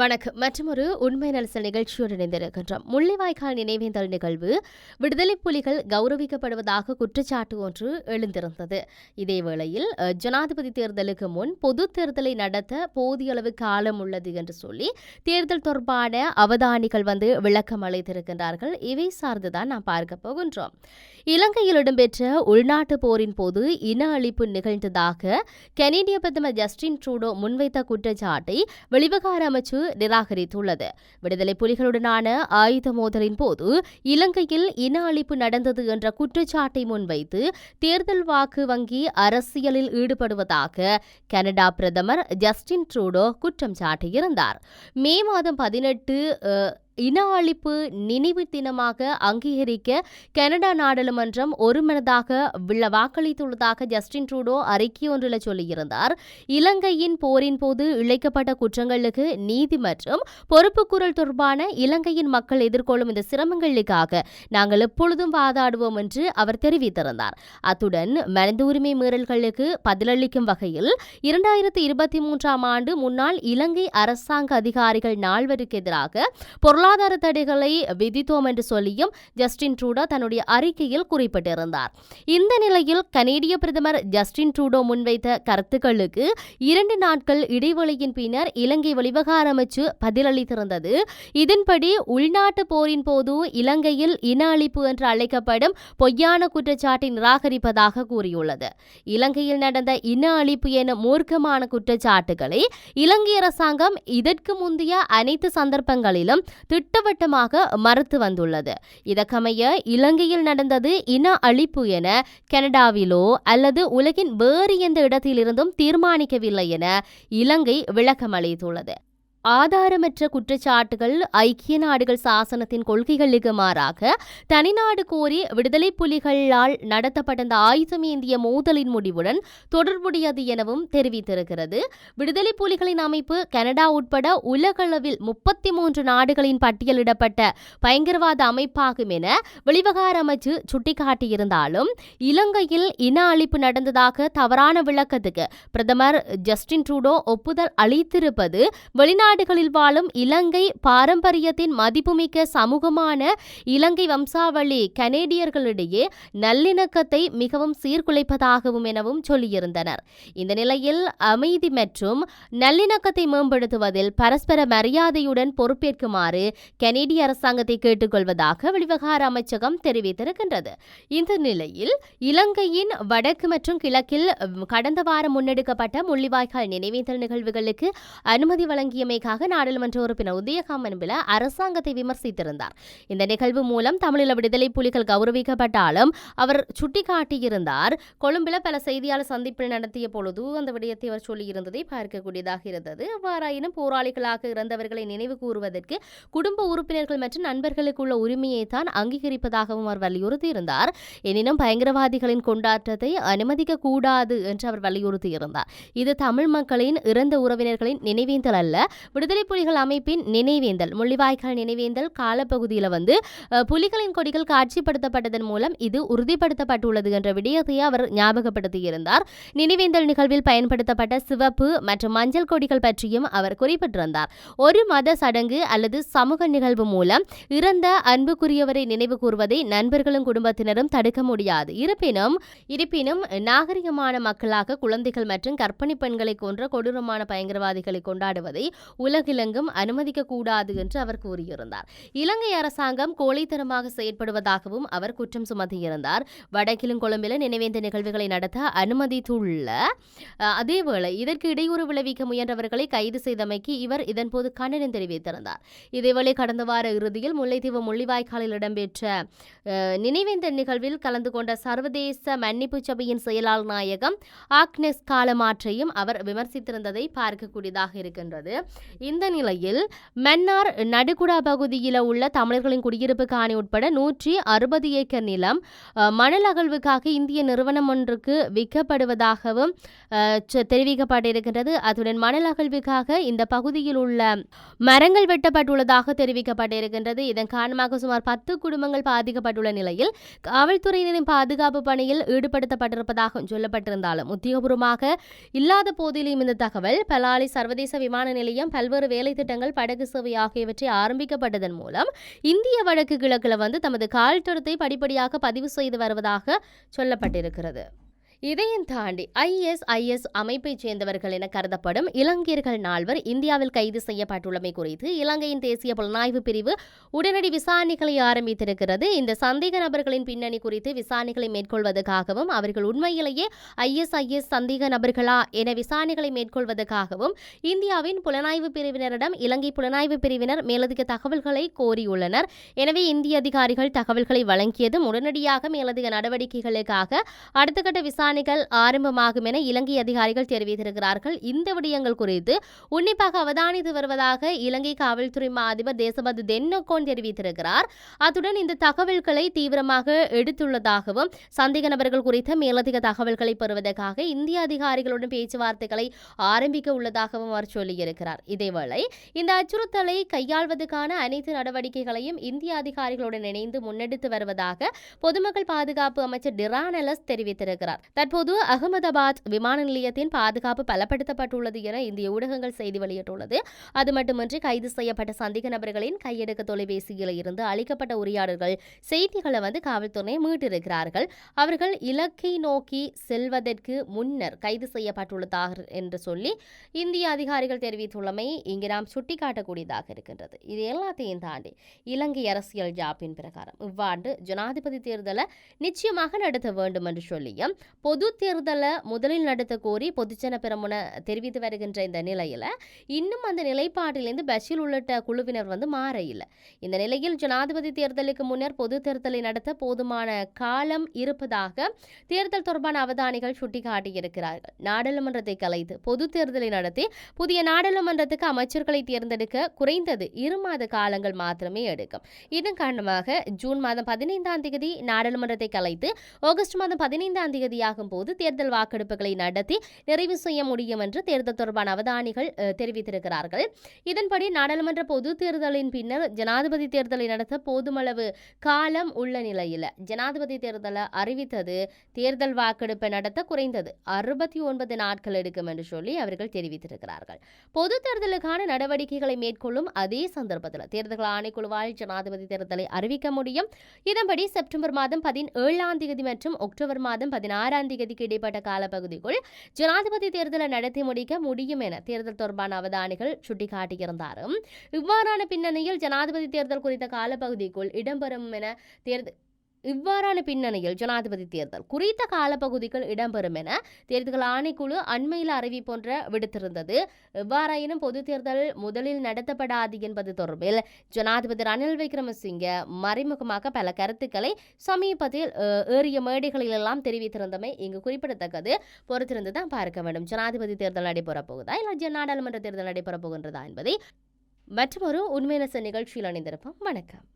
வணக்கம். மற்றொரு உண்மை நலசல் நிகழ்ச்சியோடு இணைந்திருக்கின்றோம். முள்ளிவாய்க்கால் நினைவேந்தல் நிகழ்வு விடுதலை புலிகள் கௌரவிக்கப்படுவதாக குற்றச்சாட்டு ஒன்று எழுந்திருந்தது. இதேவேளையில் ஜனாதிபதி தேர்தலுக்கு முன் பொது தேர்தலை நடத்த போதிய அளவு காலம் உள்ளது என்று சொல்லி தேர்தல் தொடர்பான அவதானிகள் வந்து விளக்கம் அளித்திருக்கின்றார்கள். இவை சார்ந்துதான் நாம் பார்க்க போகின்றோம். இலங்கையில் இடம்பெற்ற உள்நாட்டு போரின் போது இன அழிப்பு நிகழ்ந்ததாக கனேடிய பிரதமர் ஜஸ்டின் ட்ரூடோ முன்வைத்த குற்றச்சாட்டை வெளிவகார அமைச்சு நிராகரித்துள்ளது. விடுதலை புலிகளுடனான ஆயுத மோதலின் போது இலங்கையில் இன அழிப்பு நடந்தது என்ற குற்றச்சாட்டை முன்வைத்து தேர்தல் வாக்கு வங்கி அரசியலில் ஈடுபடுவதாக கனடா பிரதமர் ஜஸ்டின் ட்ரூடோ குற்றம் சாட்டியிருந்தார். மே மாதம் பதினெட்டு இன அழிப்பு நினைவு தினமாக அங்கீகரிக்க கனடா நாடாளுமன்றம் ஒருமனதாக விழ வாக்களித்துள்ளதாக ஜஸ்டின் ட்ரூடோ அறிக்கை ஒன்றில் சொல்லியிருந்தார். இலங்கையின் போரின் போது இழைக்கப்பட்ட குற்றங்களுக்கு நீதி மற்றும் பொறுப்புக்குரல் தொடர்பான இலங்கையின் மக்கள் எதிர்கொள்ளும் இந்த சிரமங்களுக்காக நாங்கள் எப்பொழுதும் வாதாடுவோம் என்று அவர் தெரிவித்திருந்தார். அத்துடன் மனித உரிமை மீறல்களுக்கு பதிலளிக்கும் வகையில் இரண்டாயிரத்தி இருபத்தி மூன்றாம் ஆண்டு முன்னாள் இலங்கை அரசாங்க அதிகாரிகள் நால்வருக்கு எதிராக பொருளாதார தடைகளை விதித்தோம் என்று சொல்லியும் ஜஸ்டின் ட்ரூடோ தன்னுடைய அறிக்கையில் குறிப்பிட்டிருந்தார். இந்த நிலையில் கனேடிய பிரதமர் ஜஸ்டின் ட்ரூடோ முன்வைத்த கருத்துக்களுக்கு இரண்டு நாட்கள் இடைவெளியின் பின்னர் இலங்கை வெளிவகார அமைச்சு பதிலளித்திருந்தது. இதன்படி உள்நாட்டு போரின் போது இலங்கையில் இன அழிப்பு என்று அழைக்கப்படும் பொய்யான குற்றச்சாட்டை நிராகரிப்பதாக கூறியுள்ளது. இலங்கையில் நடந்த இன அழிப்பு என மூர்க்கமான குற்றச்சாட்டுகளை இலங்கை அரசாங்கம் இதற்கு முந்தைய அனைத்து சந்தர்ப்பங்களிலும் திட்டவட்டமாக மறுத்து வந்துள்ளது. இதற்கமைய இலங்கையில் நடந்தது இன அழிப்பு என கனடாவிலோ அல்லது உலகின் வேறு எந்த இடத்திலிருந்தும் தீர்மானிக்கவில்லை என இலங்கை விளக்கம் அளித்துள்ளது ஆதாரமற்ற குற்றச்சாட்டுகள் ஐக்கிய நாடுகள் சாசனத்தின் கொள்கைகளுக்கு மாறாக தனிநாடு கோரி விடுதலை புலிகளால் நடத்தப்பட்ட இந்த ஆயுதம் ஏந்திய மோதலின் முடிவுடன் தொடர்புடையது எனவும் தெரிவித்திருக்கிறது. விடுதலை புலிகளின் அமைப்பு கனடா உட்பட உலகளவில் முப்பத்தி மூன்று நாடுகளின் பட்டியலிடப்பட்ட பயங்கரவாத அமைப்பாகும் என வெளிவகார அமைச்சு சுட்டிக்காட்டியிருந்தாலும் இலங்கையில் இன அழிப்பு நடந்ததாக தவறான விளக்கத்துக்கு பிரதமர் ஜஸ்டின் ட்ரூடோ ஒப்புதல் அளித்திருப்பது வெளிநாடு வெளிநாடுகளில் வாழும் இலங்கை பாரம்பரியத்தின் மதிப்புமிக்க சமூகமான இலங்கை வம்சாவளி கனேடியர்களிடையே நல்லிணக்கத்தை மிகவும் சீர்குலைப்பதாகவும் எனவும் சொல்லியிருந்தனர். இந்த நிலையில் அமைதி மற்றும் நல்லிணக்கத்தை மேம்படுத்துவதில் பரஸ்பர மரியாதையுடன் பொறுப்பேற்குமாறு கனேடிய அரசாங்கத்தை கேட்டுக்கொள்வதாக வெளிவகார அமைச்சகம் தெரிவித்திருக்கின்றது. இந்த நிலையில் இலங்கையின் வடக்கு மற்றும் கிழக்கில் கடந்த வாரம் முன்னெடுக்கப்பட்ட முள்ளிவாய்க்கால் நினைவேந்தல் நிகழ்வுகளுக்கு அனுமதி வழங்கியமை வழங்கியமைக்காக நாடாளுமன்ற உறுப்பினர் உதயகாமன் பில அரசாங்கத்தை விமர்சித்திருந்தார். இந்த நிகழ்வு மூலம் தமிழீழ விடுதலை புலிகள் கௌரவிக்கப்பட்டாலும் அவர் சுட்டிக்காட்டியிருந்தார். கொழும்பில் பல செய்தியாளர் சந்திப்பில் நடத்திய பொழுது அந்த விடயத்தை அவர் சொல்லியிருந்ததை பார்க்கக்கூடியதாக இருந்தது. அவ்வாறாயினும் போராளிகளாக இறந்தவர்களை நினைவு கூறுவதற்கு குடும்ப உறுப்பினர்கள் மற்றும் நண்பர்களுக்குள்ள உரிமையை தான் அங்கீகரிப்பதாகவும் அவர் வலியுறுத்தியிருந்தார். எனினும் பயங்கரவாதிகளின் கொண்டாட்டத்தை அனுமதிக்க கூடாது என்று அவர் வலியுறுத்தியிருந்தார். இது தமிழ் மக்களின் இறந்த உறவினர்களின் நினைவேந்தல் அல்ல விடுதலை புலிகள் அமைப்பின் நினைவேந்தல் முள்ளிவாய்க்கால் நினைவேந்தல் காலப்பகுதியில் வந்து புலிகளின் கொடிகள் காட்சிப்படுத்தப்பட்டதன் மூலம் இது உறுதிப்படுத்தப்பட்டுள்ளது என்ற விடயத்தை அவர் ஞாபகப்படுத்தியிருந்தார். நினைவேந்தல் நிகழ்வில் பயன்படுத்தப்பட்ட சிவப்பு மற்றும் மஞ்சள் கொடிகள் பற்றியும் அவர் குறிப்பிட்டிருந்தார். ஒரு மத சடங்கு அல்லது சமூக நிகழ்வு மூலம் இறந்த அன்புக்குரியவரை நினைவு கூறுவதை நண்பர்களும் குடும்பத்தினரும் தடுக்க முடியாது. இருப்பினும் இருப்பினும் நாகரிகமான மக்களாக குழந்தைகள் மற்றும் கர்ப்பிணி பெண்களை கொன்ற கொடூரமான பயங்கரவாதிகளை கொண்டாடுவதை உலகிலெங்கும் அனுமதிக்க கூடாது என்று அவர் கூறியிருந்தார். இலங்கை அரசாங்கம் கோழைத்தனமாக செயற்படுவதாகவும் அவர் குற்றம் சுமத்தியிருந்தார். வடக்கிலும் கொழும்பிலும் நினைவேந்த நிகழ்வுகளை நடத்த அனுமதித்துள்ள அதேவேளை இதற்கு இடையூறு விளைவிக்க முயன்றவர்களை கைது செய்தமைக்கு இவர் இதன்போது கண்டனம் தெரிவித்திருந்தார். இதேவேளை கடந்த வார இறுதியில் முல்லைத்தீவு முள்ளிவாய்க்காலில் இடம்பெற்ற நினைவேந்த நிகழ்வில் கலந்து கொண்ட சர்வதேச மன்னிப்பு சபையின் செயலாளர் நாயகம் ஆக்னெஸ் காலமாற்றையும் அவர் விமர்சித்திருந்ததை பார்க்கக்கூடியதாக இருக்கின்றது. இந்த நிலையில் மன்னார் நடுகுடா பகுதியில் உள்ள தமிழர்களின் குடியிருப்பு காணி உட்பட நூற்றி அறுபது ஏக்கர் நிலம் மணல் அகழ்வுக்காக இந்திய நிறுவனம் ஒன்றுக்கு விற்கப்படுவதாகவும் அஹ், தெரிவிக்கப்பட்டிருக்கின்றது. அத்துடன் மணல் அகழ்வுக்காக இந்த பகுதியில் உள்ள மரங்கள் வெட்டப்பட்டுள்ளதாக தெரிவிக்கப்பட்டிருக்கின்றது. இதன் காரணமாக சுமார் பத்து குடும்பங்கள் பாதிக்கப்பட்டுள்ள நிலையில் காவல்துறையினரின் பாதுகாப்பு பணியில் ஈடுபடுத்தப்பட்டிருப்பதாக சொல்லப்பட்டிருந்தாலும் உத்தியோகபூர்வமாக இல்லாத போதிலும் இந்த தகவல் பலாலி சர்வதேச விமான நிலையம் பல்வேறு வேலை திட்டங்கள் படகு சேவை ஆகியவற்றை ஆரம்பிக்கப்பட்டதன் மூலம் இந்திய வடக்கு கிழக்கில் வந்து தமது கால்தடத்தை படிப்படியாக பதிவு செய்து வருவதாக சொல்லப்பட்டிருக்கிறது. இதையும் தாண்டி ஐஎஸ்ஐஎஸ் அமைப்பைச் சேர்ந்தவர்கள் என கருதப்படும் இலங்கையர்கள் நால்வர் இந்தியாவில் கைது செய்யப்பட்டுள்ளமை குறித்து இலங்கையின் தேசிய புலனாய்வு பிரிவு உடனடி விசாரணைகளை ஆரம்பித்திருக்கிறது. இந்த சந்தேக நபர்களின் பின்னணி குறித்து விசாரணைகளை மேற்கொள்வதற்காகவும் அவர்கள் உண்மையிலேயே ஐஎஸ்ஐஎஸ் சந்தேக நபர்களா என விசாரணைகளை மேற்கொள்வதற்காகவும் இந்தியாவின் புலனாய்வு பிரிவினரிடம் இலங்கை புலனாய்வு பிரிவினர் மேலதிக தகவல்களை கோரியுள்ளனர். எனவே இந்திய அதிகாரிகள் தகவல்களை வழங்கியதும் உடனடியாக மேலதிக நடவடிக்கைகளுக்காக அடுத்த கட்ட விசாரணைகள் ஆரம்பமாகும் என இலங்கை அதிகாரிகள் தெரிவித்திருக்கிறார்கள். இந்த விடயங்கள் குறித்து உன்னிப்பாக அவதானித்து வருவதாக இலங்கை காவல்துறை அதிபர் தேசபந்து தென்னோகோன் தெரிவித்திருக்கிறார். அத்துடன் இந்த தகவல்களை தீவிரமாக எடுத்துள்ளதாகவும் சந்தேக நபர்கள் குறித்த மேலதிக தகவல்களை பெறுவதற்காக இந்திய அதிகாரிகளுடன் பேச்சுவார்த்தைகளை ஆரம்பிக்க உள்ளதாகவும் அவர் சொல்லியிருக்கிறார். இதேவேளை இந்த அச்சுறுத்தலை கையாள்வதற்கான அனைத்து நடவடிக்கைகளையும் இந்திய அதிகாரிகளுடன் இணைந்து முன்னெடுத்து வருவதாக பொதுமக்கள் பாதுகாப்பு அமைச்சர் டிரானலஸ் தெரிவித்திருக்கிறார். தற்போது அகமதாபாத் விமான நிலையத்தின் பாதுகாப்பு பலப்படுத்தப்பட்டுள்ளது என இந்திய ஊடகங்கள் செய்தி வெளியிட்டுள்ளது. அது மட்டுமின்றி கைது செய்யப்பட்ட சந்தேக நபர்களின் கையெடுக்க தொலைபேசியில் இருந்து அளிக்கப்பட்ட உரையாடல்கள் செய்திகளை வந்து காவல்துறை மீட்டிருக்கிறார்கள். அவர்கள் இலக்கை நோக்கி செல்வதற்கு முன்னர் கைது செய்யப்பட்டுள்ளதாக என்று சொல்லி இந்திய அதிகாரிகள் தெரிவித்துள்ளமை இங்கு நாம் சுட்டிக்காட்டக்கூடியதாக இருக்கின்றது. இது எல்லாத்தையும் தாண்டி இலங்கை அரசியல் ஜாப்பின் பிரகாரம் இவ்வாண்டு ஜனாதிபதி தேர்தலை நிச்சயமாக நடத்த வேண்டும் என்று சொல்லியும் பொது தேர்தலை முதலில் நடத்த கோரி பொதுஜன பெருமுன தெரிவித்து வருகின்ற இந்த நிலையில் இன்னும் அந்த நிலைப்பாட்டிலிருந்து பஷீர் உள்ளிட்ட குழுவினர் வந்து மாற இல்லை இந்த நிலையில் ஜனாதிபதி தேர்தலுக்கு முன்னர் பொது தேர்தலை நடத்த போதுமான காலம் இருப்பதாக தேர்தல் தொடர்பான அவதானிகள் சுட்டிக்காட்டியிருக்கிறார்கள். நாடாளுமன்றத்தை கலைத்து பொது தேர்தலை நடத்தி புதிய நாடாளுமன்றத்துக்கு அமைச்சர்களை தேர்ந்தெடுக்க குறைந்தது இரு மாத காலங்கள் மாத்திரமே எடுக்கும். இதன் காரணமாக ஜூன் மாதம் பதினைந்தாம் தேதி நாடாளுமன்றத்தை கலைத்து ஆகஸ்ட் மாதம் பதினைந்தாம் தேதியாகும் போது தேர்தல் வாக்கெடுப்புகளை நடத்தி நிறைவு செய்ய முடியும் என்று தேர்தல் தொடர்பான அவதானிகள் தெரிவித்திருக்கிறார்கள். இதன்படி நாடாளுமன்ற பொது தேர்தலின் பின்னர் ஜனாதிபதி தேர்தலை நடத்த போதுமளவு காலம் உள்ள நிலையில் ஜனாதிபதி தேர்தலை அறிவித்தது தேர்தல் வாக்கெடுப்பை நடத்த குறைந்தது அறுபத்தி ஒன்பது நாட்கள் எடுக்கும் என்று சொல்லி அவர்கள் தெரிவித்திருக்கிறார்கள். பொது தேர்தலுக்கான நடவடிக்கைகளை மேற்கொள்ளும் அதே சந்தர்ப்பத்தில் தேர்தல் ஆணைக்குழுவால் ஜனாதிபதி தேர்தலை அறிவிக்க முடியும். இதன்படி செப்டம்பர் மாதம் பதினேழாம் தேதி மற்றும் அக்டோபர் மாதம் பதினாறாம் தேதிக்கு இடைப்பட்ட காலப்பகுதிக்குள் ஜனாதிபதி தேர்தலை நடத்தி முடிக்க முடியும் என தேர்தல் தொடர்பான அவதானிகள் சுட்டிக்காட்டியிருந்தாலும் இவ்வாறான பின்னணியில் ஜனாதிபதி தேர்தல் குறித்த காலப்பகுதிக்குள் இடம்பெறும் என தேர்தல் இவ்வாறான பின்னணியில் ஜனாதிபதி தேர்தல் குறித்த காலப்பகுதிக்குள் இடம்பெறும் என தேர்தல் ஆணைக்குழு அண்மையில் அறிவிப்பொன்ற விடுத்திருந்தது. எவ்வாறாயினும் பொது தேர்தல் முதலில் நடத்தப்படாது என்பது தொடர்பில் ஜனாதிபதி ரணில் விக்ரமசிங்க மறைமுகமாக பல கருத்துக்களை சமீபத்தில் ஏறிய மேடைகளில் எல்லாம் தெரிவித்திருந்தமை இங்கு குறிப்பிடத்தக்கது. பொறுத்திருந்து தான் பார்க்க வேண்டும். ஜனாதிபதி தேர்தல் நடைபெறப் போகுதா இல்லை நாடாளுமன்ற தேர்தல் நடைபெறப் போகின்றதா என்பதை மற்றொரு உண்மையின நிகழ்ச்சியில் அணிந்திருப்போம் வணக்கம்.